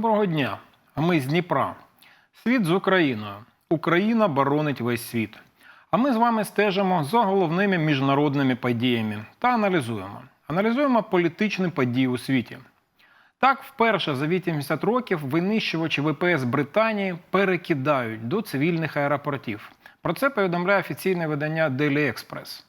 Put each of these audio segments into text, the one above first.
Доброго дня! Ми з Дніпра. Світ з Україною. Україна боронить весь світ. А ми з вами стежимо за головними міжнародними подіями та аналізуємо. Аналізуємо політичні події у світі. Так, вперше за 80 років винищувачі ВПС Британії перекидають до цивільних аеропортів. Про це повідомляє офіційне видання Daily Express.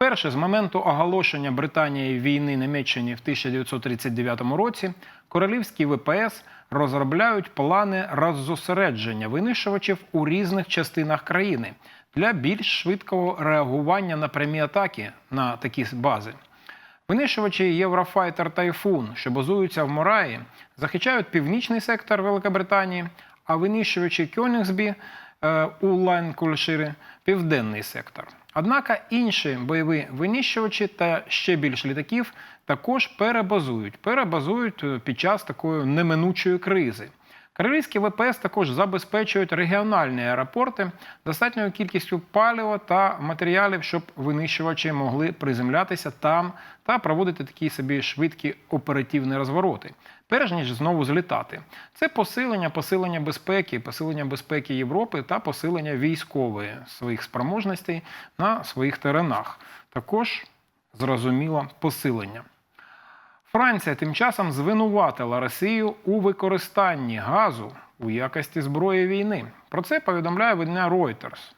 Вперше з моменту оголошення Британії війни Німеччині в 1939 році королівські ВПС розробляють плани роззосередження винищувачів у різних частинах країни для більш швидкого реагування на прямі атаки на такі бази. Винищувачі Єврофайтер Тайфун, що базуються в Мораї, захищають північний сектор Великобританії, а винищувачі Кьонігсбі е, у Лайнкульширі південний сектор. Однак інші бойові винищувачі та ще більш літаків також перебазують, перебазують е, під час такої неминучої кризи. Королівські ВПС також забезпечують регіональні аеропорти достатньою кількістю палива та матеріалів, щоб винищувачі могли приземлятися там та проводити такі собі швидкі оперативні розвороти, перш ніж знову злітати. Це посилення, посилення безпеки, посилення безпеки Європи та посилення військової своїх спроможностей на своїх теренах. Також зрозуміло посилення. Франція тим часом звинуватила Росію у використанні газу у якості зброї війни. Про це повідомляє видання Reuters.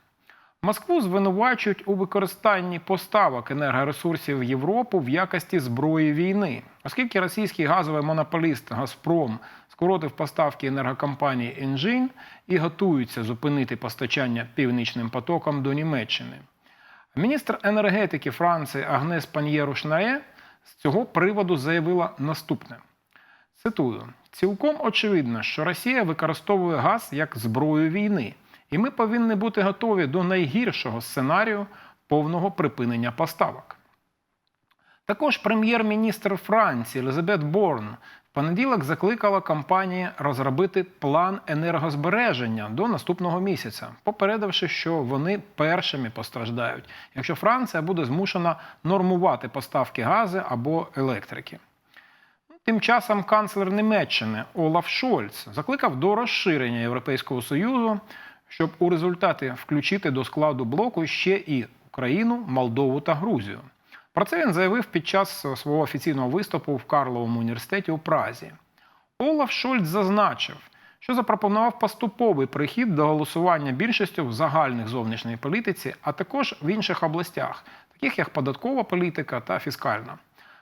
Москву звинувачують у використанні поставок енергоресурсів в Європу в якості зброї війни, оскільки російський газовий монополіст Газпром скоротив поставки енергокомпанії Енжин і готується зупинити постачання північним потоком до Німеччини. Міністр енергетики Франції Агнес Пан'єру-Шнае з цього приводу заявила наступне: цитую: цілком очевидно, що Росія використовує газ як зброю війни, і ми повинні бути готові до найгіршого сценарію повного припинення поставок. Також прем'єр-міністр Франції Елізабет Борн в понеділок закликала компанії розробити план енергозбереження до наступного місяця, попередивши, що вони першими постраждають, якщо Франція буде змушена нормувати поставки газу або електрики. Тим часом канцлер Німеччини Олаф Шольц закликав до розширення Європейського Союзу, щоб у результаті включити до складу блоку ще і Україну, Молдову та Грузію. Про це він заявив під час свого офіційного виступу в Карловому університеті у Празі. Олаф Шольц зазначив, що запропонував поступовий прихід до голосування більшістю в загальних зовнішній політиці, а також в інших областях, таких як податкова політика та фіскальна.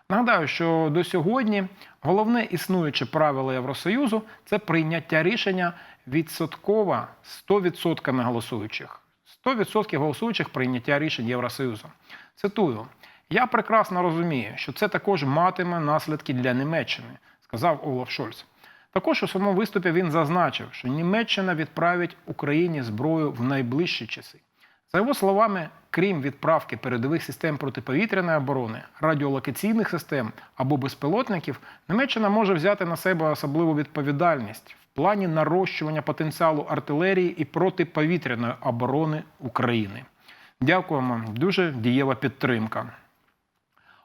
Нагадаю, що до сьогодні головне існуюче правило Євросоюзу це прийняття рішення відсотково 100% голосуючих. 100% голосуючих прийняття рішень Євросоюзу. Цитую. Я прекрасно розумію, що це також матиме наслідки для Німеччини, сказав Олаф Шольц. Також у своєму виступі він зазначив, що Німеччина відправить Україні зброю в найближчі часи. За його словами, крім відправки передових систем протиповітряної оборони, радіолокаційних систем або безпілотників, Німеччина може взяти на себе особливу відповідальність в плані нарощування потенціалу артилерії і протиповітряної оборони України. Дякуємо, дуже дієва підтримка.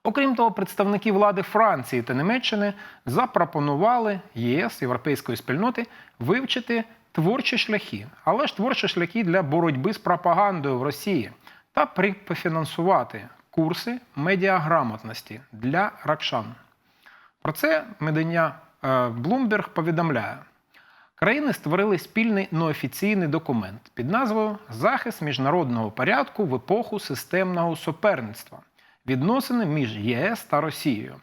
Окрім того, представники влади Франції та Німеччини запропонували ЄС європейської спільноти вивчити творчі шляхи, але ж творчі шляхи для боротьби з пропагандою в Росії та пофінансувати курси медіаграмотності для ракшан. Про це видання Bloomberg повідомляє. Країни створили спільний неофіційний документ під назвою Захист міжнародного порядку в епоху системного суперництва відносини між ЄС та Росією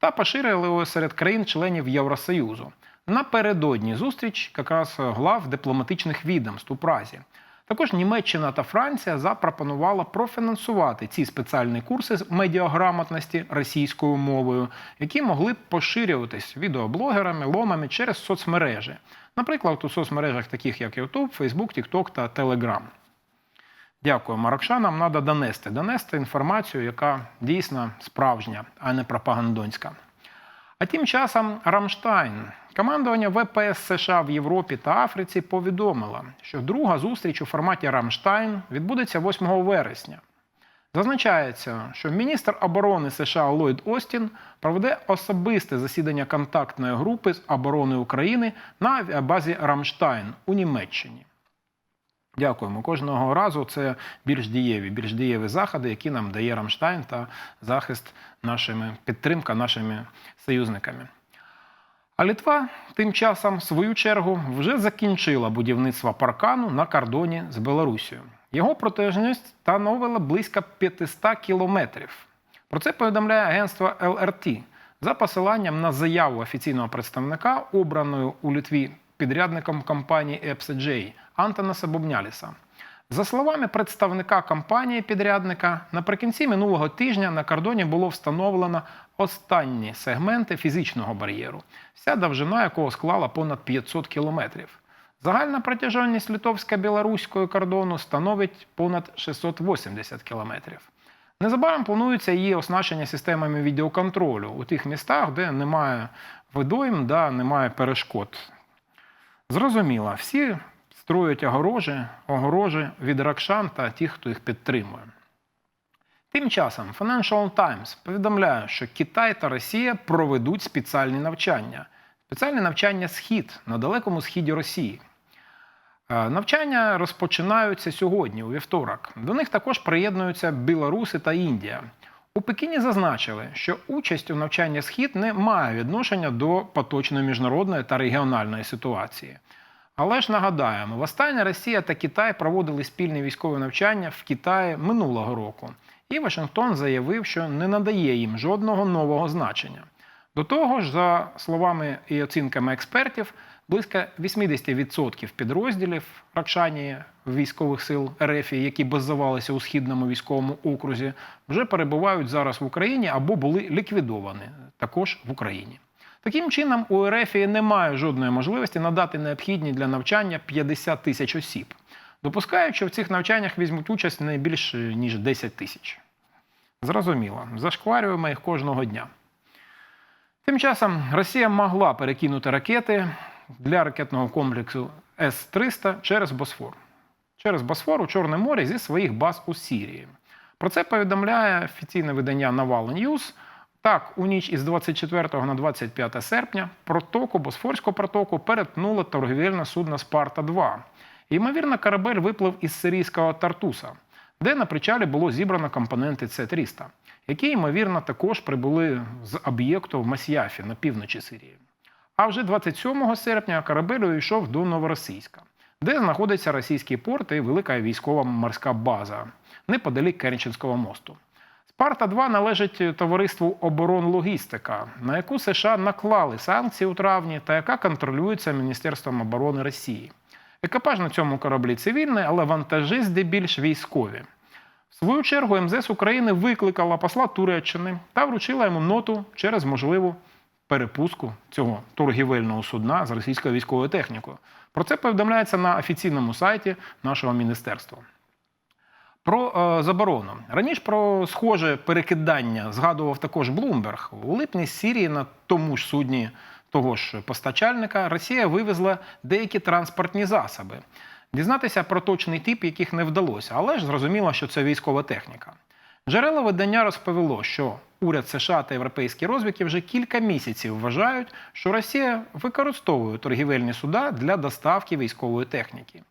та поширили його серед країн-членів Євросоюзу напередодні зустріч якраз глав дипломатичних відомств у Празі. Також Німеччина та Франція запропонувала профінансувати ці спеціальні курси з медіаграмотності російською мовою, які могли б поширюватись відеоблогерами, ломами через соцмережі, наприклад, у соцмережах, таких як YouTube, Facebook, TikTok та Telegram. Дякую, Марокша. Нам треба донести. Донести інформацію, яка дійсно справжня, а не пропагандонська. А тим часом Рамштайн, командування ВПС США в Європі та Африці, повідомило, що друга зустріч у форматі Рамштайн відбудеться 8 вересня. Зазначається, що міністр оборони США Ллойд Остін проведе особисте засідання контактної групи з оборони України на авіабазі Рамштайн у Німеччині. Дякуємо. Кожного разу це більш дієві, більш дієві заходи, які нам дає Рамштайн та захист нашими підтримка нашими союзниками. А Літва тим часом, в свою чергу, вже закінчила будівництво паркану на кордоні з Білорусією. Його протяжність становила близько 500 кілометрів. Про це повідомляє агентство ЛРТ за посиланням на заяву офіційного представника, обраної у Литві підрядником компанії EPSJ Антонаса Бубняліса. За словами представника компанії підрядника, наприкінці минулого тижня на кордоні було встановлено останні сегменти фізичного бар'єру, вся довжина якого склала понад 500 кілометрів. Загальна протяжність литовсько-білоруського кордону становить понад 680 кілометрів. Незабаром планується її оснащення системами відеоконтролю у тих містах, де немає водойм, да немає перешкод. Зрозуміло, всі строять огорожі, огорожі від ракшан та тих, хто їх підтримує. Тим часом Financial Times повідомляє, що Китай та Росія проведуть спеціальні навчання. Спеціальні навчання Схід на далекому східі Росії. Е, Навчання розпочинаються сьогодні, у вівторок. До них також приєднуються Білоруси та Індія. У Пекіні зазначили, що участь у навчанні Схід не має відношення до поточної міжнародної та регіональної ситуації. Але ж нагадаємо, востаннє Росія та Китай проводили спільні військові навчання в Китаї минулого року, і Вашингтон заявив, що не надає їм жодного нового значення. До того ж, за словами і оцінками експертів, близько 80% підрозділів Ракшанії військових сил РФ, які базувалися у східному військовому окрузі, вже перебувають зараз в Україні або були ліквідовані також в Україні. Таким чином, у РФ немає жодної можливості надати необхідні для навчання 50 тисяч осіб, допускають, що в цих навчаннях візьмуть участь не більше ніж 10 тисяч. Зрозуміло, зашкварюємо їх кожного дня. Тим часом Росія могла перекинути ракети для ракетного комплексу С-300 через Босфор. Через Босфор у Чорне море зі своїх баз у Сірії. Про це повідомляє офіційне видання Naval News. Так, у ніч із 24 на 25 серпня протоку Босфорського протоку перетнуло торгівельне судно Спарта-2. Ймовірно, корабель виплив із сирійського Тартуса, де на причалі було зібрано компоненти С-300, які, ймовірно, також прибули з об'єкту в Масіафі на півночі Сирії. А вже 27 серпня корабель увійшов до Новоросійська, де знаходиться російський порт і велика військова морська база неподалік Керченського мосту. Спарта 2 належить товариству оборон логістика, на яку США наклали санкції у травні та яка контролюється Міністерством оборони Росії. Екіпаж на цьому кораблі цивільний, але вантажі здебільш військові. В свою чергу МЗС України викликала посла Туреччини та вручила йому ноту через можливу перепуску цього торгівельного судна з російською військовою технікою. Про це повідомляється на офіційному сайті нашого міністерства. Про е, заборону. Раніше про схоже перекидання згадував також Блумберг. У липні Сірії на тому ж судні того ж постачальника Росія вивезла деякі транспортні засоби. Дізнатися про точний тип, яких не вдалося, але ж зрозуміло, що це військова техніка. Джерело видання розповіло, що уряд США та європейські розвідки вже кілька місяців вважають, що Росія використовує торгівельні суда для доставки військової техніки.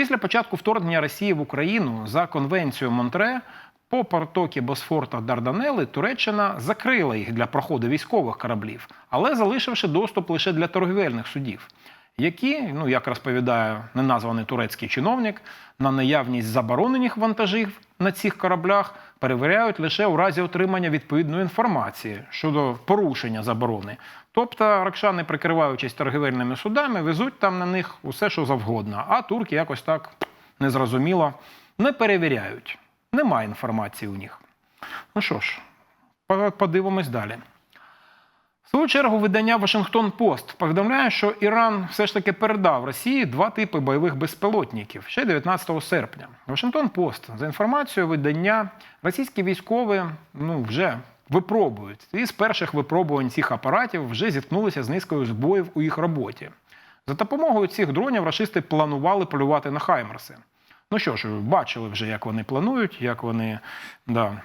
Після початку вторгнення Росії в Україну за конвенцією Монтре по протокі Босфор та Дарданели Туреччина закрила їх для проходу військових кораблів, але залишивши доступ лише для торгівельних судів, які, ну як розповідає неназваний турецький чиновник, на наявність заборонених вантажів на цих кораблях перевіряють лише у разі отримання відповідної інформації щодо порушення заборони. Тобто ракшани, прикриваючись торгівельними судами, везуть там на них усе, що завгодно, а турки якось так незрозуміло не перевіряють. Немає інформації у них. Ну що ж, подивимось далі. В свою чергу видання Вашингтон Пост повідомляє, що Іран все ж таки передав Росії два типи бойових безпілотників ще 19 серпня. Вашингтон Пост за інформацією видання, російські військові ну, вже випробують. І з перших випробувань цих апаратів вже зіткнулися з низкою збоїв у їх роботі. За допомогою цих дронів рашисти планували полювати на Хаймерси. Ну що ж, бачили вже, як вони планують, як вони. Да.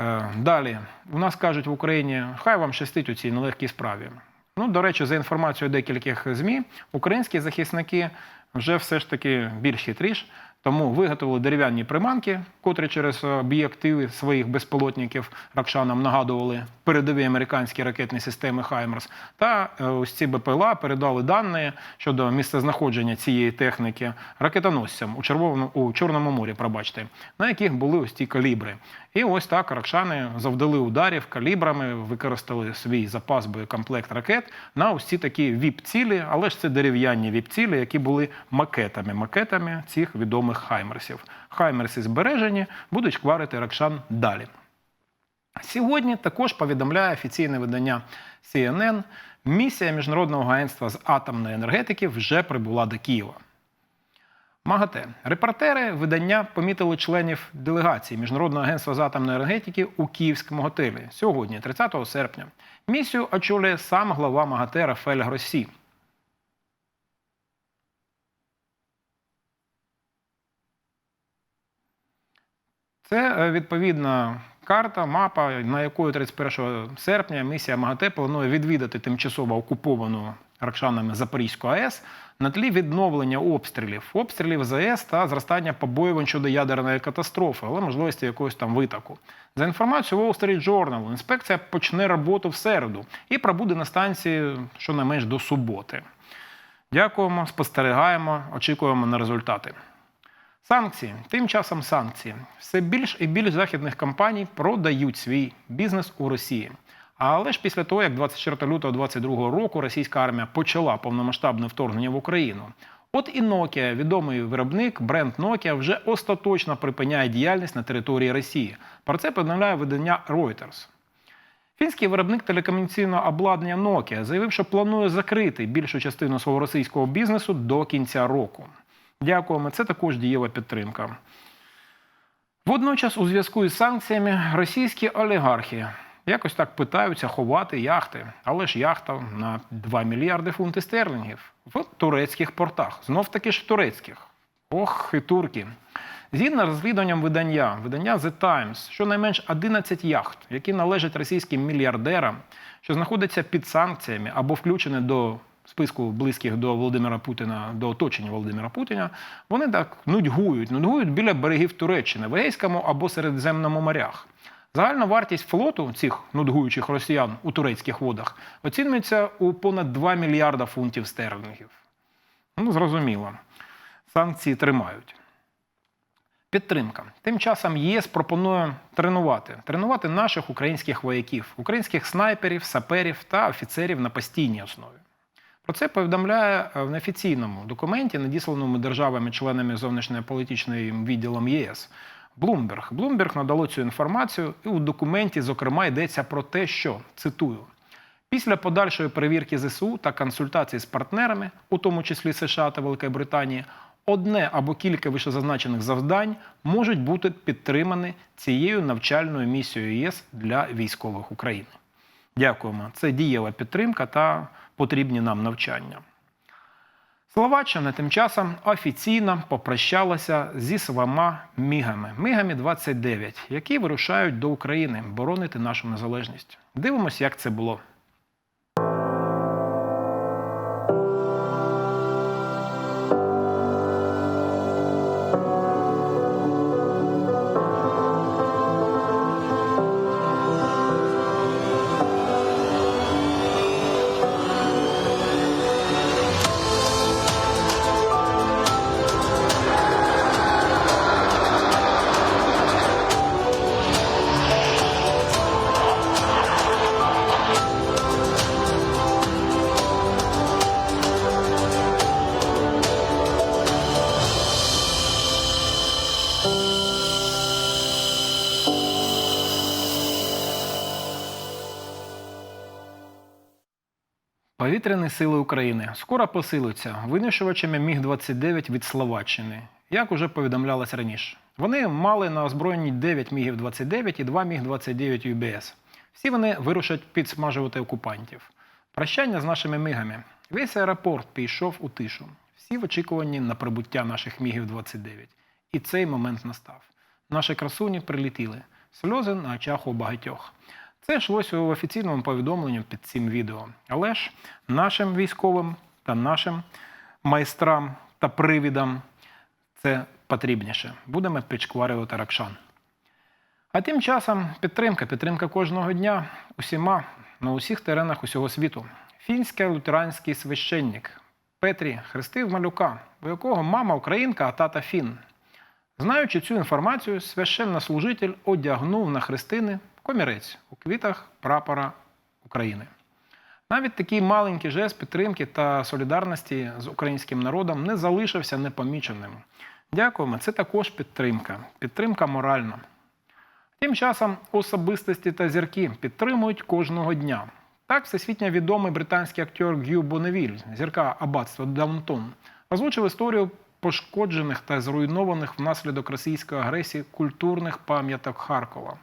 Е, Далі, у нас кажуть в Україні, хай вам щастить у цій нелегкій справі. Ну, до речі, за інформацією декількох ЗМІ, українські захисники вже все ж таки більш хитріш, тому виготовили дерев'яні приманки, котрі через об'єктиви своїх безпілотників ракшанам нагадували передові американські ракетні системи Хаймерс. Та е, ось ці БПЛА передали дані щодо місцезнаходження цієї техніки ракетоносцям у, Червоному, у Чорному морі, пробачте, на яких були ось ці калібри. І ось так ракшани завдали ударів калібрами, використали свій запас боєкомплект ракет на ці такі віп-цілі, але ж це дерев'яні віп-цілі, які були макетами, макетами цих відомих хаймерсів. Хаймерси збережені, будуть кварити ракшан далі. Сьогодні також повідомляє офіційне видання CNN, місія Міжнародного агентства з атомної енергетики вже прибула до Києва. МАГАТЕ. Репортери видання помітили членів делегації Міжнародного агентства з атомної енергетики у Київському готелі сьогодні, 30 серпня. Місію очолює сам глава МАГАТЕ Рафаель Гросі. Це е, відповідна карта, мапа, на якої 31 серпня місія МАГАТЕ планує відвідати тимчасово окуповану ракшанами Запорізьку АЕС на тлі відновлення обстрілів, обстрілів з АЕС та зростання побоювань щодо ядерної катастрофи, але можливості якогось там витоку. За інформацією Wall Street Journal, інспекція почне роботу в середу і пробуде на станції щонайменш до суботи. Дякуємо, спостерігаємо, очікуємо на результати. Санкції. Тим часом санкції. Все більш і більш західних компаній продають свій бізнес у Росії. Але ж після того, як 24 лютого 2022 року російська армія почала повномасштабне вторгнення в Україну. От і Nokia, відомий виробник, бренд Nokia, вже остаточно припиняє діяльність на території Росії. Про це повідомляє видання Reuters. Фінський виробник телекомунікаційного обладнання Nokia заявив, що планує закрити більшу частину свого російського бізнесу до кінця року. Дякуємо, це також дієва підтримка. Водночас, у зв'язку із санкціями, російські олігархи якось так питаються ховати яхти, але ж яхта на 2 мільярди фунтів стерлінгів в турецьких портах. Знов таки ж турецьких. Ох, і турки. Згідно з розслідуванням видання, видання The Times, щонайменш 11 яхт, які належать російським мільярдерам, що знаходяться під санкціями або включені до списку близьких до Володимира Путіна, до оточення Володимира Путіна, вони так нудьгують, нудьгують біля берегів Туреччини, в Егейському або Середземному морях. Загальна вартість флоту цих нудгуючих росіян у турецьких водах оцінюється у понад 2 мільярда фунтів стерлінгів. Ну, зрозуміло. Санкції тримають. Підтримка. Тим часом ЄС пропонує тренувати тренувати наших українських вояків, українських снайперів, саперів та офіцерів на постійній основі. Про це повідомляє в неофіційному документі, надісланому державами-членами зовнішньополітичним відділом ЄС. Блумберг. Блумберг надало цю інформацію, і у документі, зокрема, йдеться про те, що цитую. Після подальшої перевірки ЗСУ та консультацій з партнерами, у тому числі США та Великої Британії, одне або кілька вищезазначених завдань можуть бути підтримані цією навчальною місією ЄС для військових України. Дякуємо. Це дієва підтримка та потрібні нам навчання. Словаччина тим часом офіційно попрощалася зі своїми мігами, мігами 29, які вирушають до України боронити нашу незалежність. Дивимось, як це було. Повітряні сили України скоро посилюються винищувачами Міг-29 від Словаччини, як уже повідомлялось раніше. Вони мали на озброєнні 9 Мігів-29 і 2 Міг-29 ЮБС. Всі вони вирушать підсмажувати окупантів. Прощання з нашими мигами. Весь аеропорт пішов у тишу. Всі в очікуванні на прибуття наших Мігів-29. І цей момент настав. Наші красуні прилетіли. Сльози на очах у багатьох. Це йшлося у офіційному повідомленні під цим відео. Але ж нашим військовим та нашим майстрам та привідам це потрібніше. Будемо підшкварювати Ракшан. А тим часом підтримка, підтримка кожного дня усіма на усіх теренах усього світу. Фінський лютеранський священник Петрі хрестив малюка, у якого мама українка, а тата фін. Знаючи цю інформацію, священнослужитель одягнув на хрестини комірець у квітах прапора України. Навіть такий маленький жест підтримки та солідарності з українським народом не залишився непоміченим. Дякуємо, це також підтримка, підтримка моральна. Тим часом особистості та зірки підтримують кожного дня. Так, всесвітньо відомий британський актер Г'ю Боневіль, зірка аббатства Даунтон, озвучив історію пошкоджених та зруйнованих внаслідок російської агресії культурних пам'яток Харкова.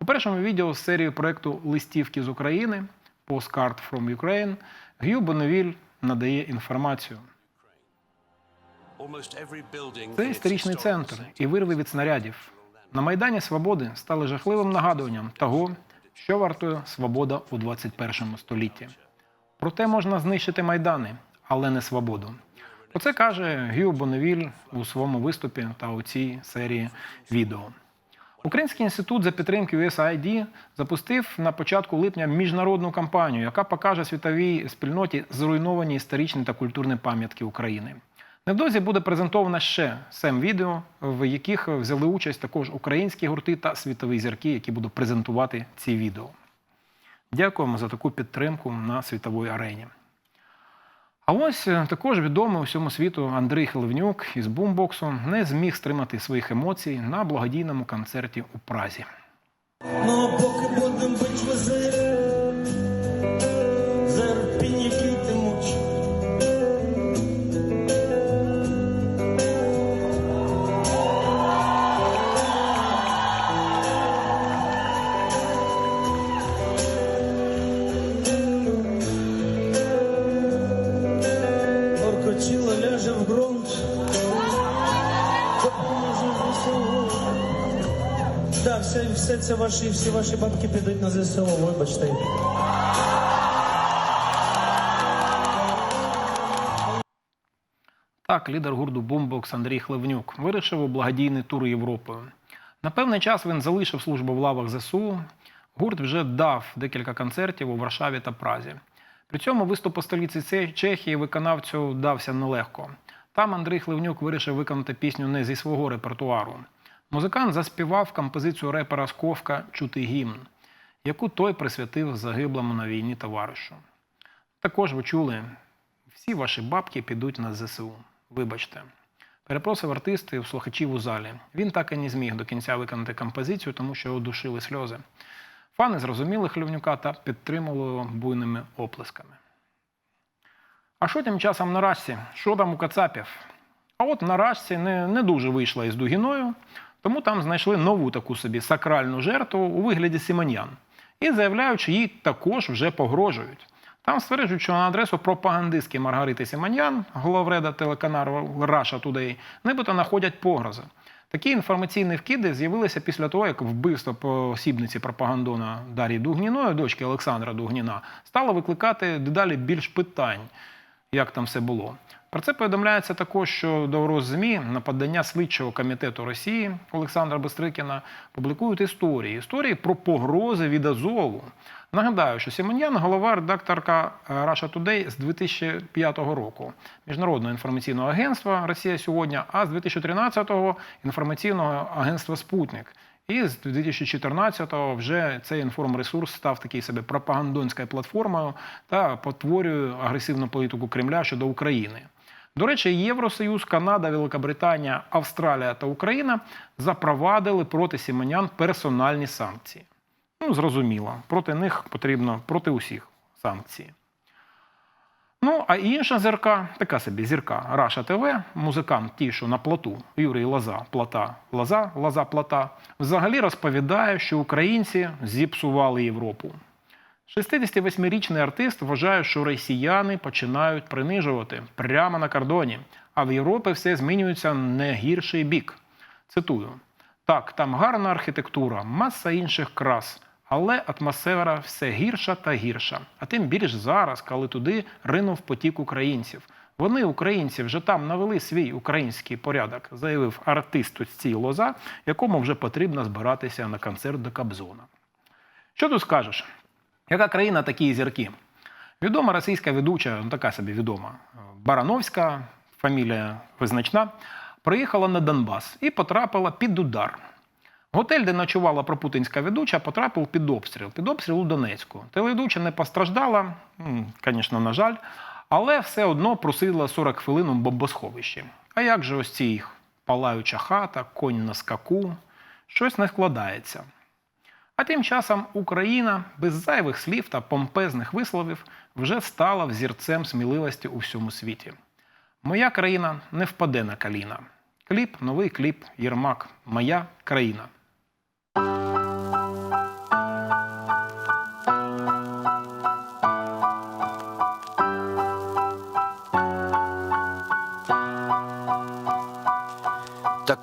У першому відео з серії проєкту Листівки з України Postcard from Ukraine Г'ю Боневіль надає інформацію. Це історичний центр і вирви від снарядів. На Майдані Свободи стали жахливим нагадуванням того, що вартує свобода у 21 столітті. Проте можна знищити майдани, але не свободу. Про це каже Гю Боневіль у своєму виступі та у цій серії відео. Український інститут за підтримки USAID запустив на початку липня міжнародну кампанію, яка покаже світовій спільноті зруйновані історичні та культурні пам'ятки України. Невдовзі буде презентовано ще сем відео, в яких взяли участь також українські гурти та світові зірки, які будуть презентувати ці відео. Дякуємо за таку підтримку на світовій арені. А ось е, також відомий усьому світу Андрій Хливнюк із бумбоксу не зміг стримати своїх емоцій на благодійному концерті у Празі. Ну, поки будемо бить це ваші, всі ваші бабки підуть на ЗСУ, вибачте. Так, лідер гурту Бумбокс Андрій Хливнюк вирішив у благодійний тур Європою. На певний час він залишив службу в лавах ЗСУ. Гурт вже дав декілька концертів у Варшаві та Празі. При цьому виступ у столиці Чехії виконавцю дався нелегко. Там Андрій Хливнюк вирішив виконати пісню не зі свого репертуару. Музикант заспівав композицію репера Сковка Чути гімн, яку той присвятив загиблому на війні товаришу. Також ви чули, всі ваші бабки підуть на ЗСУ. Вибачте. Перепросив артист і слухачів у залі. Він так і не зміг до кінця виконати композицію, тому що удушили сльози. Фани зрозуміли Хлівнюка та підтримали його буйними оплесками. А що тим часом на рашці? Що там у Кацапів? А от на рашці не, не дуже вийшла із Дугіною, тому там знайшли нову таку собі сакральну жертву у вигляді Сімоньян. І заявляють, їй також вже погрожують. Там стверджують, що на адресу пропагандистки Маргарити Сімоньян, головреда телеканалу Russia Today, нібито знаходять погрози. Такі інформаційні вкиди з'явилися після того, як вбивство посібниці пропагандона Дар'ї Дугніної, дочки Олександра Дугніна, стало викликати дедалі більш питань, як там все було. Про це повідомляється також, що до Роззмі на подання слідчого комітету Росії Олександра Бестрикіна публікують історії. Історії про погрози від Азову. Нагадаю, що Сімоньян голова редакторка е, Russia Today з 2005 року, міжнародного інформаційного агентства Росія сьогодні, а з 2013-го інформаційного агентства Спутник. І з 2014-го вже цей інформресурс став такий собі пропагандонською платформою та потворює агресивну політику Кремля щодо України. До речі, Євросоюз, Канада, Великобританія, Австралія та Україна запровадили проти Сімонян персональні санкції. Ну, зрозуміло, проти них потрібно проти усіх санкції. Ну, а інша зірка, така собі зірка Раша ТВ, музикант ті, що на плоту Юрій Лоза, плота, Лоза, Лоза плота, взагалі розповідає, що українці зіпсували Європу. 68-річний артист вважає, що росіяни починають принижувати прямо на кордоні, а в Європі все змінюється не гірший бік. Цитую: так, там гарна архітектура, маса інших крас, але атмосфера все гірша та гірша. А тим більш зараз, коли туди ринув потік українців. Вони, українці, вже там навели свій український порядок, заявив артист Стій Лоза, якому вже потрібно збиратися на концерт до Кобзона. Що тут скажеш? Яка країна такі зірки? Відома російська ведуча, ну така собі відома, Барановська, фамілія визначна, приїхала на Донбас і потрапила під удар. Готель, де ночувала пропутинська ведуча, потрапив під обстріл. Під обстріл у Донецьку. Телеведуча не постраждала, звісно, на жаль, але все одно просила 40 хвилин у бомбосховищі. А як же ось ці їх палаюча хата, конь на скаку? Щось не складається. А тим часом Україна без зайвих слів та помпезних висловів вже стала взірцем сміливості у всьому світі. Моя країна не впаде на коліна. Кліп, новий кліп, Єрмак, Моя країна.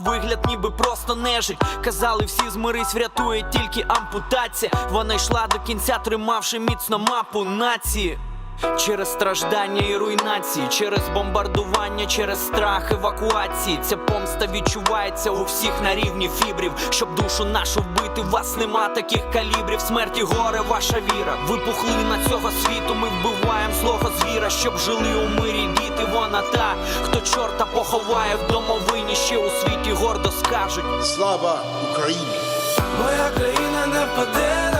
вигляд, ніби просто нежить. Казали, всі змирись, врятує тільки ампутація. Вона йшла до кінця, тримавши міцно мапу нації. Через страждання і руйнації, через бомбардування, через страх евакуації. Ця помста відчувається у всіх на рівні фібрів. Щоб душу нашу вбити, вас нема таких калібрів. Смерті горе, ваша віра. Ви пухлина цього світу. Ми вбиваємо злого звіра, щоб жили у мирі діти. Вона та, хто чорта поховає в домовині, ще у світі гордо скажуть. Слава Україні! Моя країна не впаде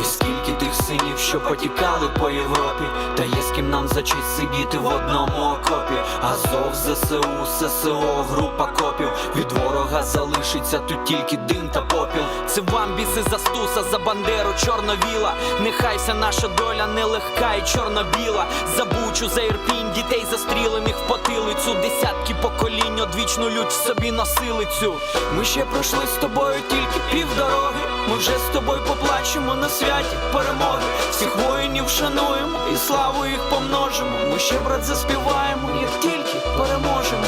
І скільки тих синів, що потікали по Європі, та є з ким нам за честь сидіти в одному окопі. Азов, ЗСУ, ССО, група копів. Від ворога залишиться тут тільки дим та попіл. Це вам біси за стуса, за бандеру, чорновіла. Нехай вся наша доля нелегка і чорно-біла. За бучу, за ірпінь, дітей застрілених в потилицю. Десятки поколінь одвічну лють в собі носили цю. Ми ще пройшли з тобою тільки півдороги. Ми вже з тобою поплачемо на святі перемоги. Всіх воїнів шануємо і славу їх помножимо. Ми ще брат заспіваємо, як тільки переможемо.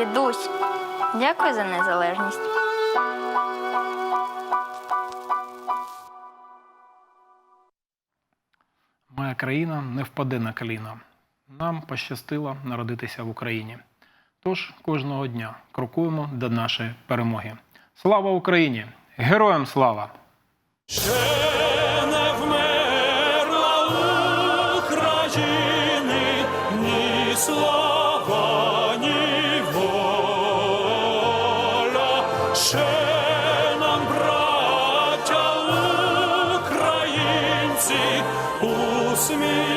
Дідусь, дякую за незалежність. Моя країна не впаде на коліна. Нам пощастило народитися в Україні. Тож кожного дня крокуємо до нашої перемоги. Слава Україні! Героям слава! Ще не вмерла слава, me.